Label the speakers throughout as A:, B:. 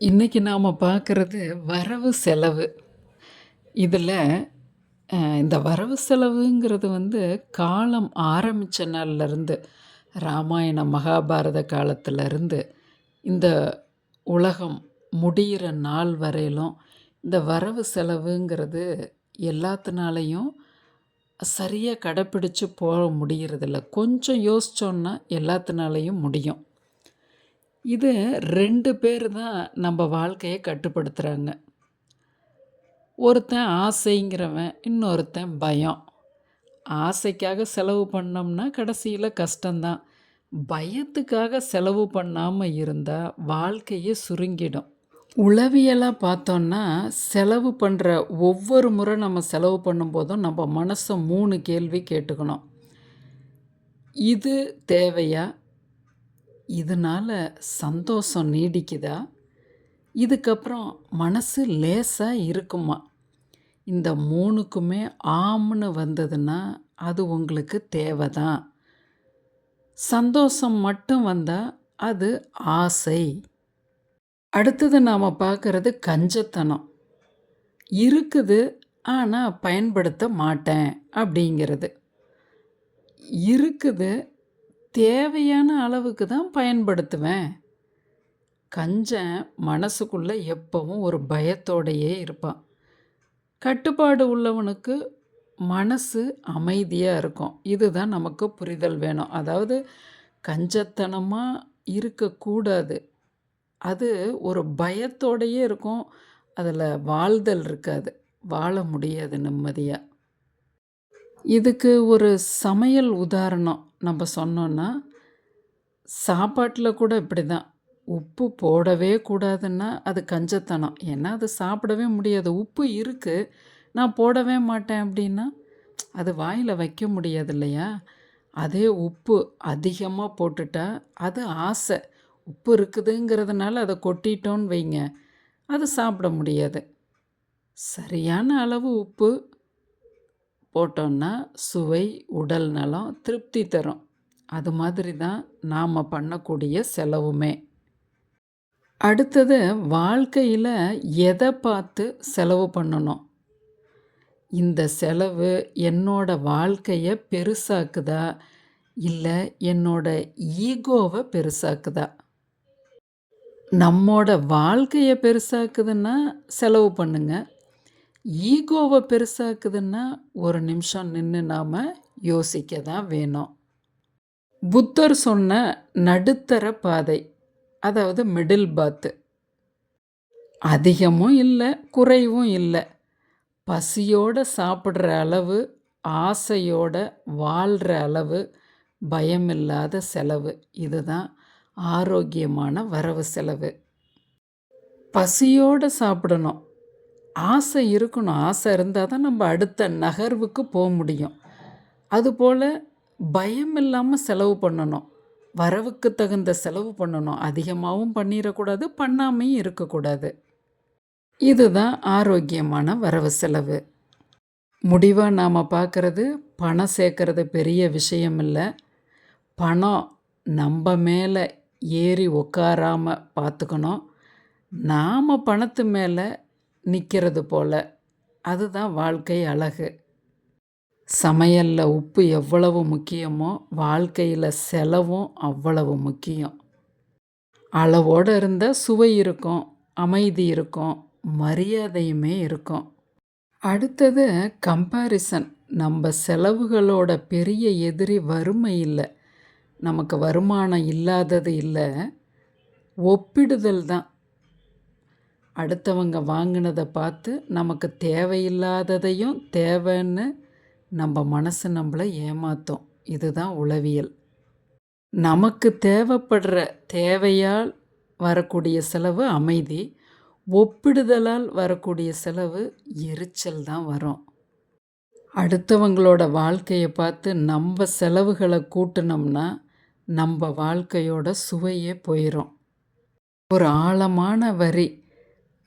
A: இன்றைக்கி நாம் பார்க்குறது வரவு செலவு. இதில் இந்த வரவு செலவுங்கிறது வந்து காலம் ஆரம்பிச்ச நாள்லேருந்து ராமாயணம், மகாபாரத காலத்திலருந்து, இந்த உலகம் முடியிற நாள் வரையிலும், இந்த வரவு செலவுங்கிறது எல்லாத்தினாலையும் சரியாக கடைப்பிடிச்சு போக முடிகிறதில்ல கொஞ்சம் யோசித்தோன்னா எல்லாத்தினாலையும் முடியும். இது 2 பேர் தான் நம்ம வாழ்க்கைய கட்டுப்படுத்துறாங்க. ஒருத்தன் ஆசைங்கிறவன், இன்னொருத்தன் பயம். ஆசைக்காக செலவு பண்ணோம்னா கடைசியில கஷ்டந்தான். பயத்துக்காக செலவு பண்ணாம இருந்தா வாழ்க்கையே சுருங்கிடும். உளவியலா பார்த்தோம்னா, செலவு பண்ற ஒவ்வொரு முறை நம்ம செலவு பண்ணும்போதும் நம்ம மனசை 3 கேள்வி கேட்டுக்கணும். இது தேவையா? இதனால சந்தோஷம் நீடிக்குதா? இதுக்கப்புறம் மனசு லேசாக இருக்குமா? இந்த மூணுக்குமே ஆம்னு வந்ததுன்னா, அது உங்களுக்கு தேவை தான். சந்தோஷம் மட்டும் வந்தால் அது ஆசை. அடுத்தது நாம் பார்க்குறது கஞ்சத்தனம். இருக்குது, ஆனால் பயன்படுத்த மாட்டேன் அப்படிங்கிறது. இருக்குது, தேவையான அளவுக்கு தான் பயன்படுத்துவேன். கஞ்சன் மனசுக்குள்ளே எப்பவும் ஒரு பயத்தோடையே இருப்பான். கட்டுப்பாடு உள்ளவனுக்கு மனசு அமைதியாக இருக்கும். இதுதான் நமக்கு புரிதல் வேணும். அதாவது கஞ்சத்தனமாக இருக்கக்கூடாது. அது ஒரு பயத்தோடையே இருக்கும். அதில் வாழ்தல் இருக்காது. வாழ முடியாது நிம்மதியாக இதுக்கு ஒரு சமையல் உதாரணம் நம்ம சொன்னோன்னா சாப்பாட்டில் கூட இப்படி தான் உப்பு போடவே கூடாதுன்னா, அது கஞ்சத்தனம். ஏன்னா, அது சாப்பிடவே முடியாது. உப்பு இருக்குது நான் போடவே மாட்டேன் அப்படின்னா, அது வாயில் வைக்க முடியாது இல்லையா? அதே உப்பு அதிகமாக போட்டுட்டா, அது ஆசை. உப்பு இருக்குதுங்கிறதுனால அதை கொட்டிட்டோன்னு வைங்க, அது சாப்பிட முடியாது. சரியான அளவு உப்பு போட்டோம்னா, சுவை, உடல் நலம், திருப்தி தரும். அது மாதிரி தான் நாம் பண்ணக்கூடிய செலவுமே. அடுத்தது வாழ்க்கையில் எதை பார்த்து செலவு பண்ணணும்? இந்த செலவு என்னோட வாழ்க்கையை பெருசாக்குதா? இல்லை என்னோட ஈகோவை பெருசாக்குதா? நம்மோட வாழ்க்கையை பெருசாக்குதுன்னா செலவு பண்ணுங்கள் ஈகோவை பெருசாக்குதுன்னா, ஒரு நிமிஷம் நின்று நாம் யோசிக்க தான் வேணும். புத்தர் சொன்ன நடுத்தர பாதை. அதாவது மிடில் பாத்து அதிகமும் இல்லை குறைவும் இல்லை பசியோட சாப்பிட்ற அளவு, ஆசையோட வாழ்கிற அளவு, பயமில்லாத செலவு. இதுதான் ஆரோக்கியமான வரவு செலவு. பசியோடு சாப்பிடணும். ஆசை இருக்கணும். ஆசை இருந்தால் தான் நம்ம அடுத்த நகர்வுக்கு போக முடியும். அதுபோல் பயம் இல்லாமல் செலவு பண்ணணும். வரவுக்கு தகுந்த செலவு பண்ணணும். அதிகமாகவும் பண்ணிடக்கூடாது பண்ணாமையும் இருக்கக்கூடாது. இதுதான் ஆரோக்கியமான வரவு செலவு. முடிவாக நாம் பார்க்குறது, பணம் சேர்க்கறது பெரிய விஷயம் இல்லை பணம் நம்ம மேலே ஏறி உட்காராமல் பார்த்துக்கணும். நாம் பணத்து மேலே நிற்கிறது போல. அதுதான் வாழ்க்கை அழகு. சமையலில் உப்பு எவ்வளவு முக்கியமோ, வாழ்க்கையில் செலவும் அவ்வளவு முக்கியம். அளவோட இருந்தால் சுவை இருக்கும், அமைதி இருக்கும், மரியாதையுமே இருக்கும். அடுத்தது கம்பேரிசன். நம்ம செலவுகளோட பெரிய எதிரி வறுமை இல்லை நமக்கு வருமானம் இல்லாதது இல்லை ஒப்பிடுதல் தான். அடுத்தவங்க வாங்கினதை பார்த்து, நமக்கு தேவையில்லாததையும் தேவைன்னு நம்ம மனசு நம்மளை ஏமாற்றும் இதுதான் உளவியல். நமக்கு தேவைப்படுற தேவையால் வரக்கூடிய செலவு அமைதி. ஒப்பிடுதலால் வரக்கூடிய செலவு எரிச்சல் தான் வரும். அடுத்தவங்களோட வாழ்க்கையை பார்த்து நம்ம செலவுகளை கூட்டினோம்னா நம்ம வாழ்க்கையோட சுவையே போயிரும். ஒரு ஆழமான வரி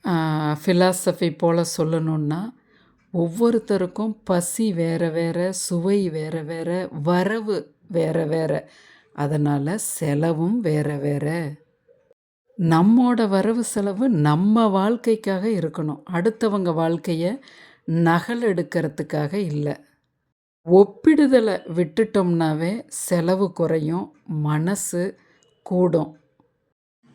A: ஃபிலாசபி போல் சொல்லணுன்னா ஒவ்வொருத்தருக்கும் பசி வேறு வேறு சுவை வேறு வேறு வரவு வேறு வேறு. அதனால் செலவும் வேறு வேறு. நம்மோட வரவு செலவு நம்ம வாழ்க்கைக்காக இருக்கணும். அடுத்தவங்க வாழ்க்கையை நகல் எடுக்கிறதுக்காக இல்லை. ஒப்பிடுதலை விட்டுட்டோம்னாவே செலவு குறையும் மனசு கூடும்.